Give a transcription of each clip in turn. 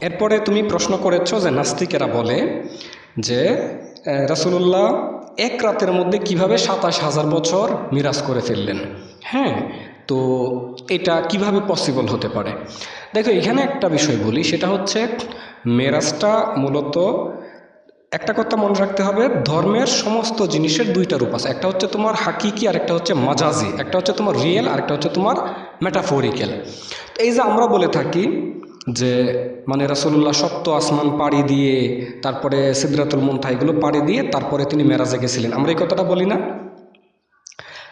এরপরে তুমি প্রশ্ন করেছ যে নাস্তিকেরা বলে যে রাসুলুল্লাহ এক রাতের মধ্যে কীভাবে সাতাশ হাজার বছর মিরাজ করে ফেললেন? হ্যাঁ তো এটা কীভাবে পসিবল হতে পারে? দেখো, এখানে একটা বিষয় বলি, সেটা হচ্ছে মেরাজটা মূলত একটা কথা মনে রাখতে হবে, ধর্মের সমস্ত জিনিসের দুইটা রূপ আছে। একটা হচ্ছে তোমার হাকিকি আর একটা হচ্ছে মাজাজি। একটা হচ্ছে তোমার রিয়েল আর একটা হচ্ছে তোমার মেটাফোরিক্যাল তো এই যে আমরা বলে থাকি যে মানে রাসুল্লাহ সপ্ত আসমান পাড়ি দিয়ে তারপরে সিদ্ধাতুল মুন্থা এগুলো পাড়ি দিয়ে তারপরে তিনি মেরাজে গেছিলেন। আমরা এই কথাটা বলি না।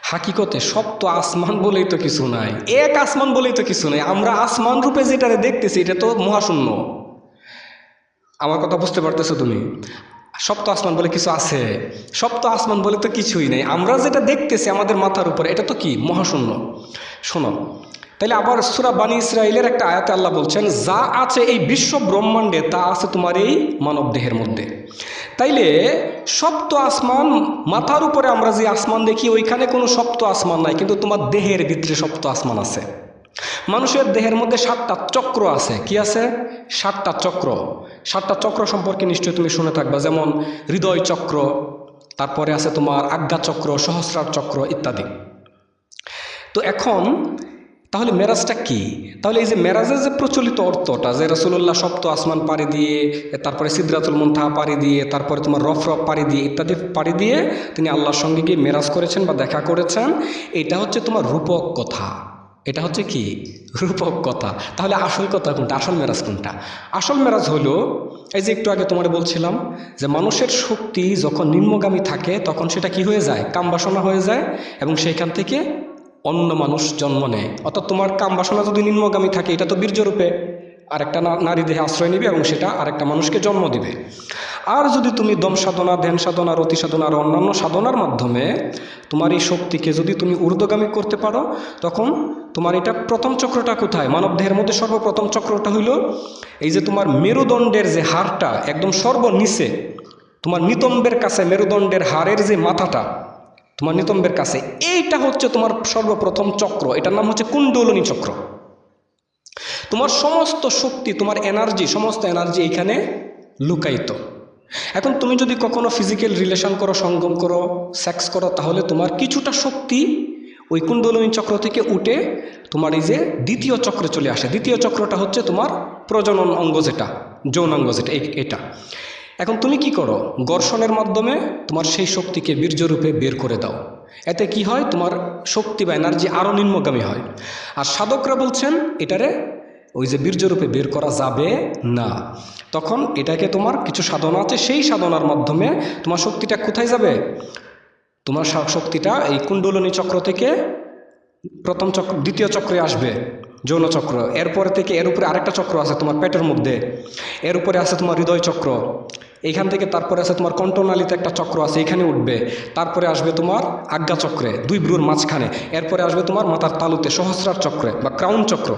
হাকিকতে সপ্ত আসমান বলেই তো কিছু নাই, এক আসমান বলেই তো কিছু নাই। আমরা আসমান রূপে যেটারে দেখতেছি, এটা তো মহাশূন্য। আমার কথা বুঝতে পারতেছো তুমি? সপ্ত আসমান বলে কিছু আছে সপ্ত আসমান বলে তো কিছুই নেই। আমরা যেটা দেখতেছি আমাদের মাথার উপরে, এটা তো কি? মহাশূন্য। শোনো তাইলে আবার সুরা বানী ইসরায়েলের একটা আয়াতে আল্লাহ বলছেন, যা আছে এই বিশ্ব ব্রহ্মাণ্ডে, তা আছে তোমার এই মানব দেহের মধ্যে। তাইলে সপ্ত আসমান, মাথার উপরে আমরা যে আসমান দেখি, ওইখানে কোনো সপ্ত আসমান নাই, কিন্তু তোমার দেহের ভিতরে সপ্ত আসমান আছে। মানুষের দেহের মধ্যে সাতটা চক্র আছে। কি আছে? সাতটা চক্র। সাতটা চক্র সম্পর্কে নিশ্চয়ই তুমি শুনে থাকবা, যেমন হৃদয় চক্র, তারপরে আছে তোমার আজ্ঞা চক্র, সহস্রার চক্র ইত্যাদি। তো এখন তাহলে মেরাজটা কি? তাহলে এই যে মেরাজের যে প্রচলিত অর্থটা, যে রসুল্লাহ সপ্ত আসমান পাড়ি দিয়ে, তারপরে সিদ্ধাতুল মুন্তাহা পাড়ি দিয়ে, তারপরে তোমার রফ রফ পাড়ি দিয়ে, ইত্যাদি পাড়ি দিয়ে তিনি আল্লাহর সঙ্গে গিয়ে মেরাজ করেছেন বা দেখা করেছেন, এটা হচ্ছে তোমার রূপক কথা। এটা হচ্ছে কি? রূপক কথা। তাহলে আসল কথা কোনটা? আসল মেরাজ কোনটা? আসল মেরাজ হলো, এই যে একটু আগে তোমার বলছিলাম যে মানুষের শক্তি যখন নিম্নগামী থাকে, তখন সেটা কি হয়ে যায়? কামবাসনা হয়ে যায় এবং সেইখান থেকে অন্য মানুষ জন্ম নেয়। অর্থাৎ তোমার কাম বাসনা যদি নিম্নগামী থাকে, এটা তো বীর্যরূপে আরেকটা নারী দেহে আশ্রয় নিবে এবং সেটা আরেকটা মানুষকে জন্ম দিবে। আর যদি তুমি দম সাধনা, ধ্যান সাধনা রতি সাধনা, আর অন্যান্য সাধনার মাধ্যমে তোমার এই শক্তিকে যদি তুমি ঊর্ধ্বগামী করতে পারো, তখন তোমার এটা প্রথম চক্রটা কোথায়? মানব দেহের মধ্যে সর্বপ্রথম চক্রটা হইল এই যে তোমার মেরুদণ্ডের যে হাড়টা একদম সর্বনিচে, তোমার নিতম্বের কাছে মেরুদণ্ডের হাড়ের যে মাথাটা তোমার নিতম্বের কাছে। এইটা হচ্ছে তোমার সর্বপ্রথম চক্র। এটার নাম হচ্ছে কুণ্ডলিনী চক্র। তোমার সমস্ত শক্তি, তোমার এনার্জি সমস্ত এনার্জি এখানে লুকায়িত। এখন তুমি যদি কখনো ফিজিক্যাল রিলেশন করো, সঙ্গম করো সেক্স করো, তাহলে তোমার কিছুটা শক্তি ওই কুণ্ডলিনী চক্র থেকে উঠে তোমার এই যে দ্বিতীয় চক্রে চলে আসে। দ্বিতীয় চক্রটা হচ্ছে তোমার প্রজনন অঙ্গ যেটা যৌনাঙ্গ যেটা এটা। এখন তুমি কি করো? ঘর্ষণের মাধ্যমে তোমার সেই শক্তিকে বীর্যরূপে বের করে দাও। এতে কি হয়? তোমার শক্তি বা এনার্জি আরও নিম্নগামী হয়। আর সাধকরা বলছেন, এটারে ওই যে বীর্যরূপে বের করা যাবে না। তখন এটাকে তোমার কিছু সাধনা আছে, সেই সাধনার মাধ্যমে তোমার শক্তিটা কোথায় যাবে? তোমার শক্তিটা এই কুণ্ডলনী চক্র থেকে প্রথম চক্র, দ্বিতীয় চক্রে আসবে, যৌন চক্র। এরপরে থেকে এর উপরে আরেকটা চক্র আছে তোমার পেটের মধ্যে। এর উপরে আছে তোমার হৃদয় চক্র। এইখান থেকে তারপরে আছে তোমার কণ্ঠনালীতে একটা চক্র আছে, এখানে উঠবে। তারপরে আসবে তোমার আজ্ঞা চক্রে, দুই ব্রুর মাঝখানে। এরপরে আসবে তোমার মাথার তালুতে, সহস্রার চক্রে বা ক্রাউন চক্র।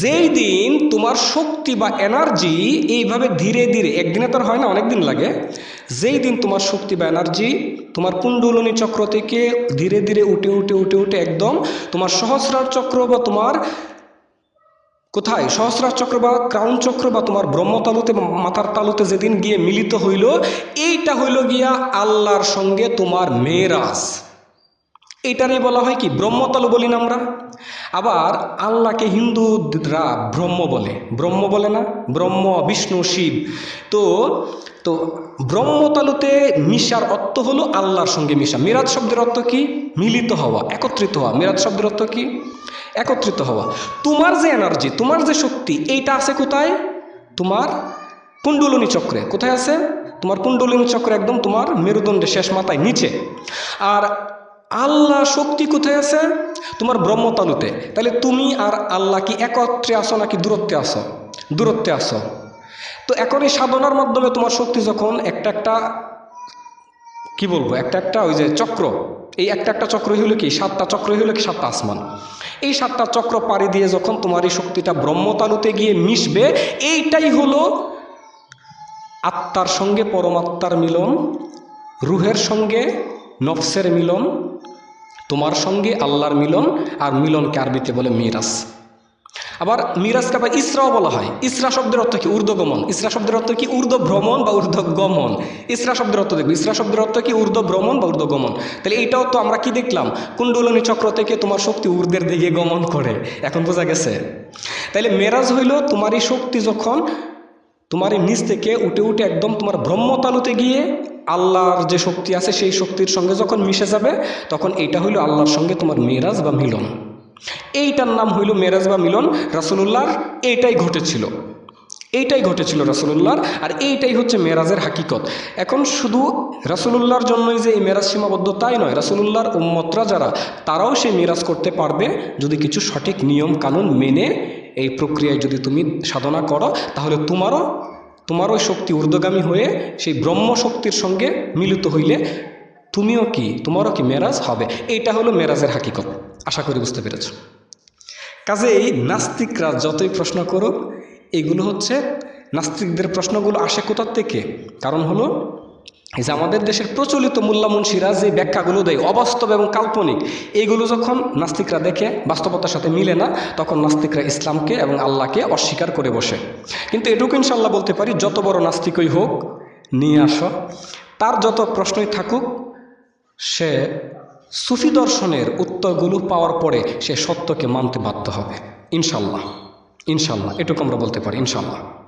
যেই দিন তোমার শক্তি বা এনার্জি এইভাবে ধীরে ধীরে, একদিনে তো হয় না অনেক দিন লাগে। যেই দিন তোমার শক্তি বা এনার্জি তোমার কুণ্ডলিনী চক্র থেকে ধীরে ধীরে উঠে উঠে উঠে উঠে একদম তোমার সহস্রার চক্র বা তোমার কোথায়? সহস্রার চক্র বা ক্রাউন চক্র বা তোমার ব্রহ্মতালুতে মাথার তালুতে যেদিন গিয়ে মিলিত হইল, এইটা হইল গিয়া আল্লাহর সঙ্গে তোমার মেরাজ এইটারই বলা হয় কি? ব্রহ্মতালু বলি না আমরা? আবার আল্লাহকে হিন্দুরা ব্রহ্ম বলে। ব্রহ্ম বলে না? ব্রহ্ম, বিষ্ণু, শিব। তো তো ব্রহ্মতালুতে মিশার অর্থ হলো আল্লাহর সঙ্গে মিশা। মিরাজ শব্দের অর্থ কি? মিলিত হওয়া, একত্রিত হওয়া। মিরাজ শব্দের অর্থ কি? একত্রিত হওয়া। তোমার যে এনার্জি তোমার যে শক্তি, এইটা আছে কোথায়? তোমার কুণ্ডলিনী চক্রে। কোথায় আছে? তোমার কুণ্ডলিনী চক্রে একদম তোমার মেরুদণ্ডের শেষ মাথায়, নিচে। আর আল্লাহ শক্তি কোথায় আছে? তোমার ব্রহ্মতালুতে। তাহলে তুমি আর আল্লাহ কি একত্রে আসো নাকি দূরত্বে আসো দূরত্বে আসো তো এখন এই সাধনার মাধ্যমে তোমার শক্তি যখন একটা একটা, কি বলব, একটা একটা ওই যে চক্র এই একটা একটা চক্রই হলো কি? সাতটা চক্রই হলো কি? সাতটা আসমান। এই সাতটা চক্র পাড়ি দিয়ে যখন তোমার এই শক্তিটা ব্রহ্মতালুতে গিয়ে মিশবে, এইটাই হলো আত্মার সঙ্গে পরমাত্মার মিলন, রুহের সঙ্গে নফসের মিলন, তোমার সঙ্গে আল্লাহর মিলন, আর মিলনকে আরবিতে বলে মিরাজ আবার মিরাজকে আবার ইসরাও বলা হয়। ইসরা শব্দের অর্থ কি? ঊর্ধ্বগমন। ইসরা শব্দের অর্থ কি? ঊর্ধ্ব ভ্রমণ বা ঊর্ধ্বগমন। ইসরা শব্দের অর্থ দেখবে। ইসরা শব্দের অর্থ কি? ঊর্ধ্ব ভ্রমণ বা ঊর্ধ্বগমন। তাহলে এইটাও তো আমরা কি দেখলাম? কুণ্ডলনী চক্র থেকে তোমার শক্তি ঊর্ধ্বের দিকে গমন করে। এখন বোঝা গেছে। তাহলে মেরাজ হইল এই শক্তি যখন তোমার নিচ থেকে উঠে উঠে একদম তোমার ব্রহ্মতালুতে গিয়ে আল্লাহর যে শক্তি আছে, সেই শক্তির সঙ্গে যখন মিশে যাবে, তখন এইটা হইল আল্লাহর সঙ্গে তোমার মেরাজ বা মিলন। এইটার নাম হইল মেরাজ বা মিলন রাসুলুল্লাহর, এইটাই ঘটেছিল। এইটাই ঘটেছিল রাসুলুল্লাহর আর এইটাই হচ্ছে মেরাজের হাকিকত। এখন শুধু রাসুলুল্লাহর জন্যই যে এই মেরাজ সীমাবদ্ধ তাই নয়, রাসুলুল্লাহর উম্মতরা যারা, তারাও সেই মেরাজ করতে পারবে যদি কিছু সঠিক নিয়ম কানুন মেনে এই প্রক্রিয়ায় যদি তুমি সাধনা করো, তাহলে তোমারও তোমারও শক্তি ঊর্ধ্বগামী হয়ে সেই ব্রহ্ম শক্তির সঙ্গে মিলিত হইলে তুমিও কি, তোমারও কি মেরাজ হবে? এইটা হলো মেরাজের হাকিকত। আশা করি বুঝতে পেরেছ। কাজেই নাস্তিকরা যতই প্রশ্ন করুক, এগুলো হচ্ছে নাস্তিকদের প্রশ্নগুলো আসে কোথার থেকে? কারণ হলো এই যে আমাদের দেশের প্রচলিত মুল্লামুন্সিরা যে ব্যাখ্যাগুলো দেয়, অবাস্তব এবং কাল্পনিক এইগুলো যখন নাস্তিকরা দেখে, বাস্তবতার সাথে মিলে না, তখন নাস্তিকরা ইসলামকে এবং আল্লাহকে অস্বীকার করে বসে। কিন্তু এটুকু ইনশাল্লাহ বলতে পারি, যত বড় নাস্তিকই হোক, নিয়ে আসো। তার যত প্রশ্নই থাকুক, সে সুফি দর্শনের উত্তরগুলো পাওয়ার পরে সে সত্যকে মানতে বাধ্য হবে। ইনশাল্লাহ। ইনশাল্লাহ। এটুকু আমরা বলতে পারি, ইনশাল্লাহ।